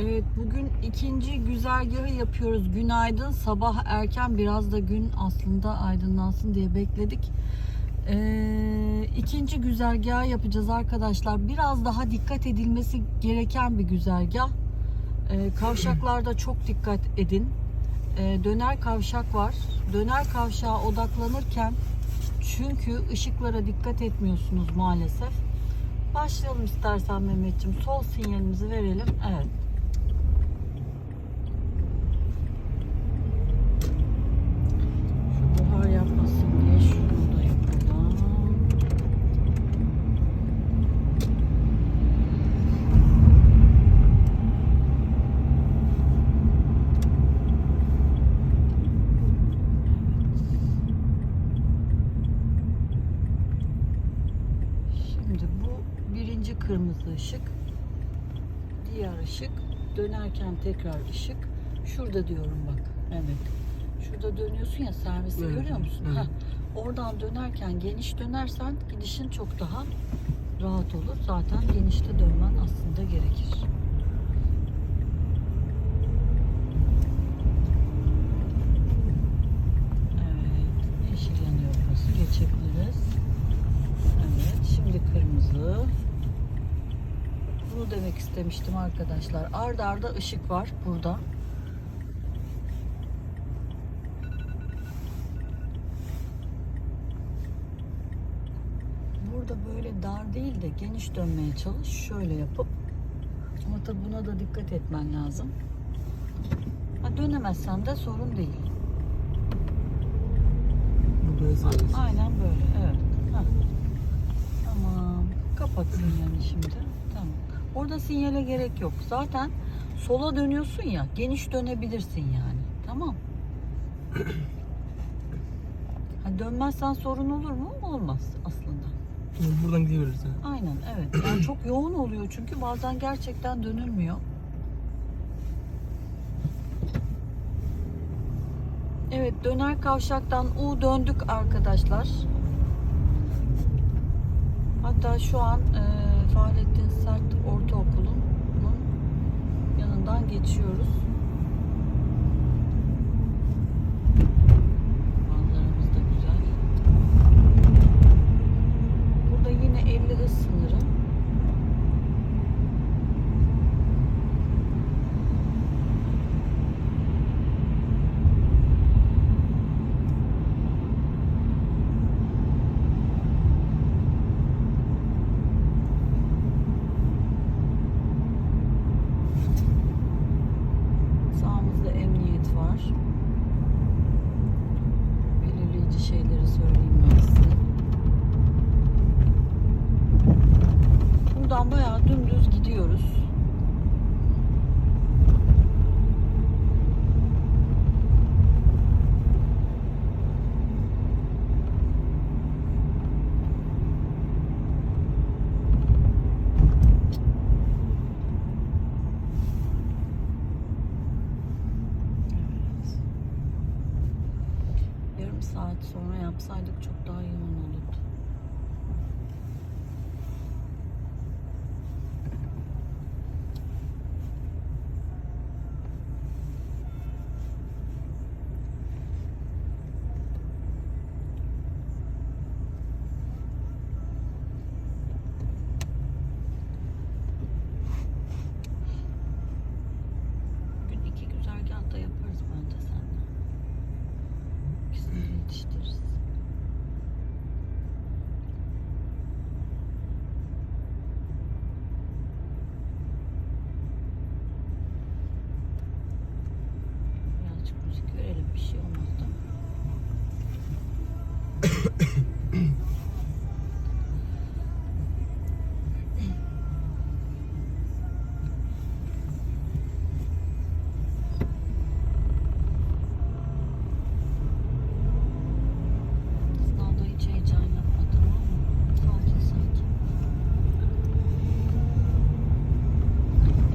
Evet bugün ikinci güzergahı yapıyoruz. Günaydın. Sabah erken biraz da gün aslında aydınlansın diye bekledik. Ee, ikinci güzergahı yapacağız arkadaşlar. Biraz daha dikkat edilmesi gereken bir güzergah. Ee, kavşaklarda çok dikkat edin. Ee, döner kavşak var. Döner kavşağa odaklanırken çünkü ışıklara dikkat etmiyorsunuz maalesef. Başlayalım istersen Mehmetciğim. Sol sinyalimizi verelim. Evet. Şu buhar yapmasın diye şunu da yapalım. Şimdi bu birinci kırmızı ışık. Diğer ışık. Dönerken tekrar ışık. Şurada diyorum bak Mehmet. Şurada dönüyorsun ya servisi Evet, görüyor musun? evet. Heh. Oradan dönerken geniş dönersen gidişin çok daha rahat olur. Zaten genişte dönmen aslında gerekir. Evet, yeşil yanıyor burası. Geçebiliriz. Evet, şimdi kırmızı. İstemiştim arkadaşlar. Arda arda ışık var burada. Burada böyle dar değil de geniş dönmeye çalış. Şöyle yapıp. Ama tabii buna da dikkat etmen lazım. Ha, dönemezsen de sorun değil. Aynen böyle. Evet. Heh. Tamam. Kapat sinyalini şimdi. Orada sinyale gerek yok. Zaten sola dönüyorsun ya. Geniş dönebilirsin yani. Tamam. Ha, dönmezsen sorun olur mu? Olmaz aslında. Buradan gidebiliriz. ha. Aynen evet. Yani çok yoğun oluyor çünkü bazen gerçekten dönülmüyor. Evet döner kavşaktan U döndük arkadaşlar. Hatta şu an e, Fahrettin Sert Ortaokulu'nun yanından geçiyoruz. Manzaramız da güzel. Burada yine 50 hız sınırı. Sağımızda emniyet var. Belirleyici şeyleri söyleyeyim ben size. Buradan bayağı dümdüz gidiyoruz. Evet. Yarım saat sonra yapsaydık çok daha yoğun olurdu. Bugün iki güzergah da yaparız bence seninle. İkisini de yetiştiririz. Birazcık müzik verelim bir şey olmaz da. Sınavda hiç heyecan yapma tamam mı? Sakin sakin.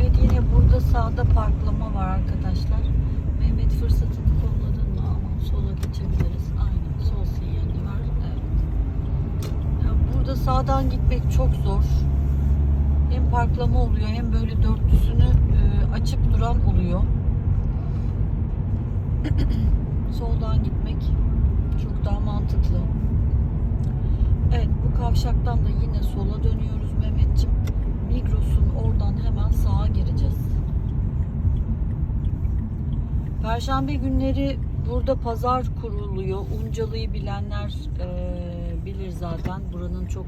Evet yine burada sağda parklama var arkadaşlar. Mehmet fırsatını kolladın mı? Aman sola geçebiliriz. Aynen sol sinyali var. Evet. Ya burada sağdan gitmek çok zor. Hem parklama oluyor hem böyle dörtlüsünü e, açıp duran oluyor. Soldan gitmek çok daha mantıklı. Evet bu kavşaktan da yine sola dönüyoruz Mehmetciğim. Migros'un oradan hemen sağa gireceğiz. Perşembe günleri burada pazar kuruluyor. Uncalı'yı bilenler eee, bilir zaten. Buranın çok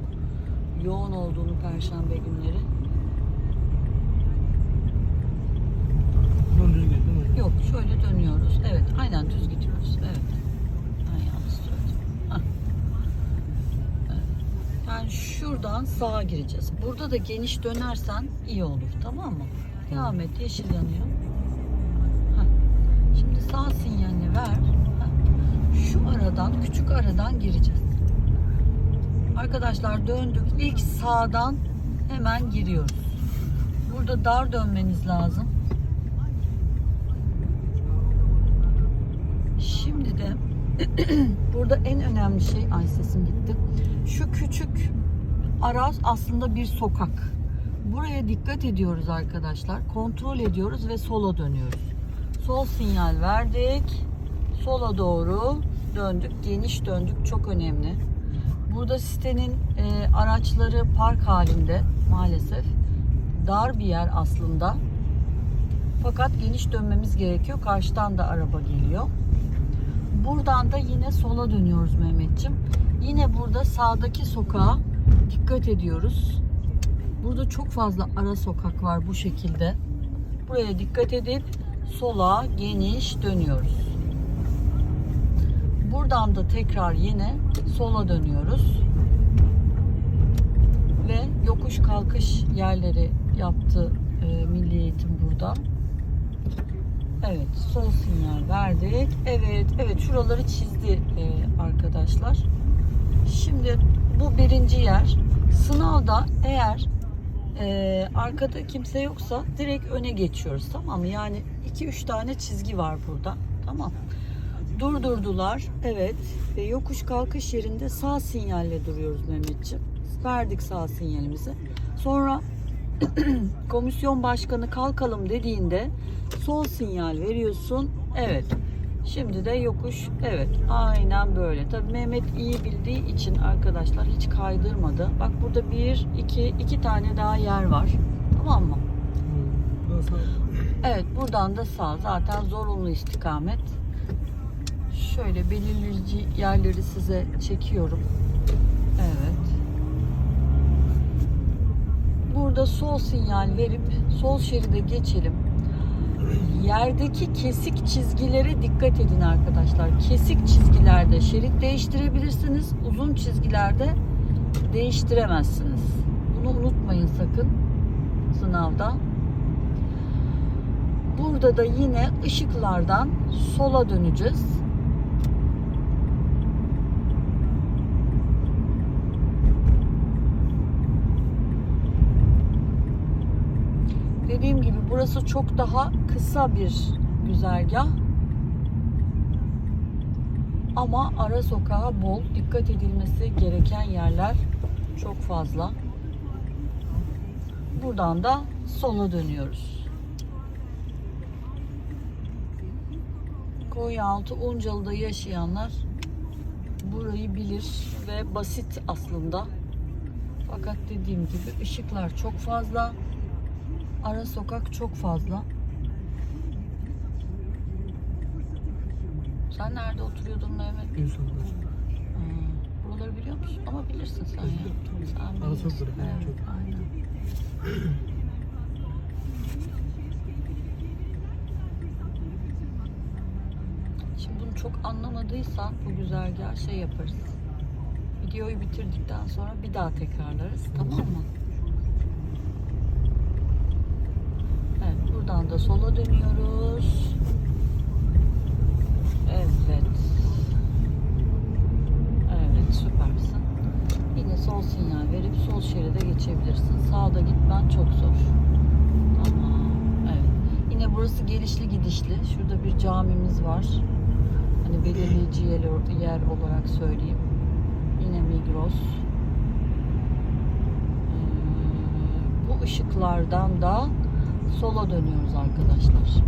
yoğun olduğunu perşembe günleri. Düz gidiyor değil mi? Yok şöyle dönüyoruz. Evet aynen düz gidiyoruz. Evet. Ben yanlış söyledim. Evet. Yani şuradan sağa gireceğiz. Burada da geniş dönersen iyi olur tamam mı? Devam et yeşil yanıyor. Sağ sinyalini ver. Şu aradan küçük aradan gireceğiz. Arkadaşlar döndük. İlk sağdan hemen giriyoruz. Burada dar dönmeniz lazım. Şimdi de burada en önemli şey ay sesim gitti. Şu küçük araç aslında bir sokak. Buraya dikkat ediyoruz arkadaşlar. Kontrol ediyoruz ve sola dönüyoruz. Sol sinyal verdik. Sola doğru döndük. Geniş döndük. Çok önemli. Burada sitenin e, araçları park halinde maalesef. Dar bir yer aslında. Fakat geniş dönmemiz gerekiyor. Karşıdan da araba geliyor. Buradan da yine sola dönüyoruz Mehmetçim. Yine burada sağdaki sokağa dikkat ediyoruz. Burada çok fazla ara sokak var bu şekilde. Buraya dikkat edip sola geniş dönüyoruz. Buradan da tekrar yine sola dönüyoruz. Ve yokuş kalkış yerleri yaptı e, Milli Eğitim burada. Evet, sol sinyal verdik. Evet, evet şuraları çizdi e, arkadaşlar. Şimdi bu birinci yer. Sınavda eğer e, arkada kimse yoksa direkt öne geçiyoruz tamam mı? Yani 2-3 tane çizgi var burada. Tamam. Durdurdular. Evet. Ve yokuş kalkış yerinde sağ sinyalle duruyoruz Mehmetciğim. Verdik sağ sinyalimizi. Sonra komisyon başkanı kalkalım dediğinde sol sinyal veriyorsun. Evet. Şimdi de yokuş. Evet. Aynen böyle. Tabii Mehmet iyi bildiği için arkadaşlar hiç kaydırmadı. Bak burada bir, iki, iki tane daha yer var. Tamam mı? Evet buradan da sağ. Zaten zorunlu istikamet. Şöyle belirleyici yerleri size çekiyorum. Evet. Burada sol sinyal verip sol şeride geçelim. Yerdeki kesik çizgilere dikkat edin arkadaşlar. Kesik çizgilerde şerit değiştirebilirsiniz. Uzun çizgilerde değiştiremezsiniz. Bunu unutmayın sakın sınavda. Burada da yine ışıklardan sola döneceğiz. Dediğim gibi burası çok daha kısa bir güzergah. Ama ara sokağa bol dikkat edilmesi gereken yerler çok fazla. Buradan da sola dönüyoruz. Konyaaltı Uncalı'da yaşayanlar burayı bilir ve basit aslında. Fakat dediğim gibi ışıklar çok fazla. Ara sokak çok fazla. Sen nerede oturuyordun Mehmet? Gülsün'de. Hmm, Buraları biliyor musun? Ama bilirsin sen ya. Sen Ara falan Evet, çok. aynen. Şimdi bunu çok anlamadıysan bu güzergah şey yaparız. Videoyu bitirdikten sonra bir daha tekrarlarız. Tamam mı? Evet, buradan da sola dönüyoruz. Evet. Evet, süpersin. Yine sol sinyal verip sol şeride geçebilirsin. Sağda gitmen çok zor. Tamam. Evet. Yine burası gelişli gidişli. Şurada bir camimiz var. Hani belirleyici yer, yer olarak söyleyeyim. Yine Migros. Ee, bu ışıklardan da sola dönüyoruz arkadaşlar.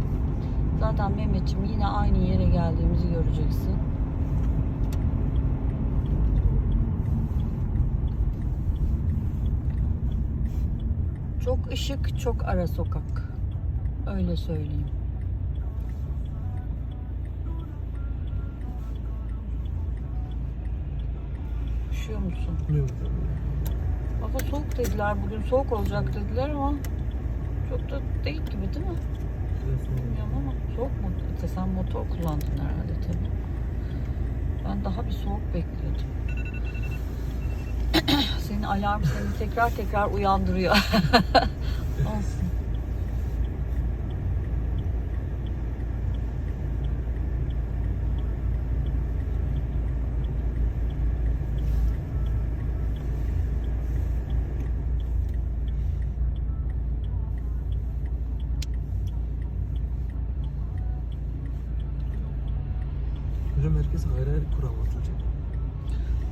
Zaten Mehmetciğim yine aynı yere geldiğimizi göreceksin. Çok ışık, çok ara sokak. Öyle söyleyeyim. Üşüyor musun? Yok. Hava soğuk dediler. Bugün soğuk olacak dediler ama çok da değil gibi değil mi? Bilmiyorum ama soğuk mu? Sen motor kullandın herhalde tabii. Ben daha bir soğuk bekliyordum. Senin alarm seni tekrar tekrar uyandırıyor. Olsun. Herkes ayrı ayrı kuram atılacak.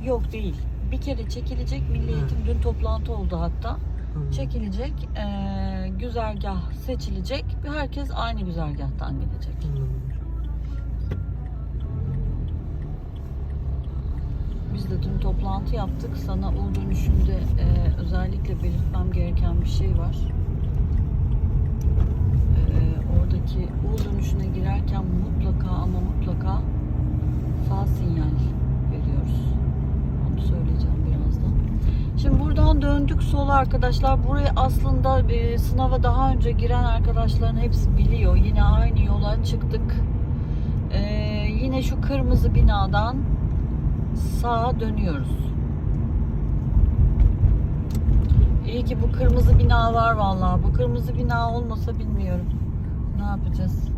Yok değil. Bir kere çekilecek Milli. Eğitim dün toplantı oldu hatta. Hı. Çekilecek, eee, güzergah seçilecek herkes aynı güzergahtan gidecek. Anladım. Biz de dün toplantı yaptık. Sana U dönüşünde eee, özellikle belirtmem gereken bir şey var. Eee, oradaki U dönüşüne girerken mutlaka ama mutlaka sağ sinyal veriyoruz. Onu söyleyeceğim birazdan. Şimdi buradan döndük sola arkadaşlar. Burayı aslında e, sınava daha önce giren arkadaşların hepsi biliyor. Yine aynı yola çıktık. Ee, yine şu kırmızı binadan sağa dönüyoruz. İyi ki bu kırmızı bina var vallahi. Bu kırmızı bina olmasa bilmiyorum. Ne yapacağız?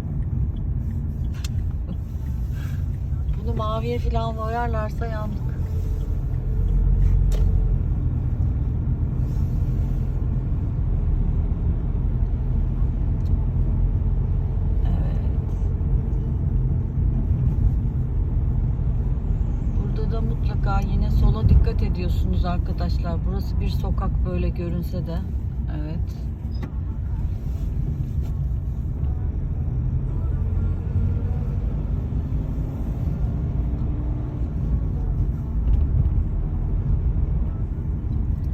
Bunu maviye falan boyarlarsa yandık. Mutlaka yine sola dikkat ediyorsunuz arkadaşlar. Burası bir sokak böyle görünse de. Evet.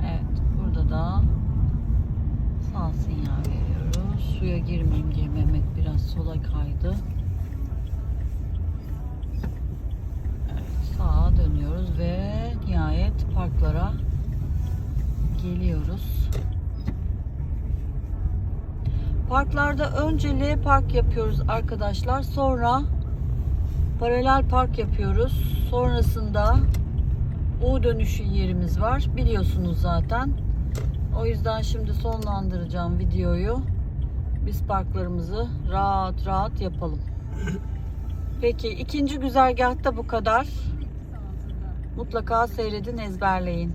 Evet. Burada da sağ sinyal veriyoruz. Suya girmeyeyim diye Mehmet biraz sola kaydı. Evet, sağa dönüyoruz ve nihayet parklara geliyoruz. Parklarda önce L park yapıyoruz arkadaşlar. Sonra paralel park yapıyoruz. Sonrasında U dönüşü yerimiz var. Biliyorsunuz zaten. O yüzden şimdi sonlandıracağım videoyu. Biz parklarımızı rahat rahat yapalım. Peki ikinci güzergahta bu kadar. Mutlaka seyredin, ezberleyin.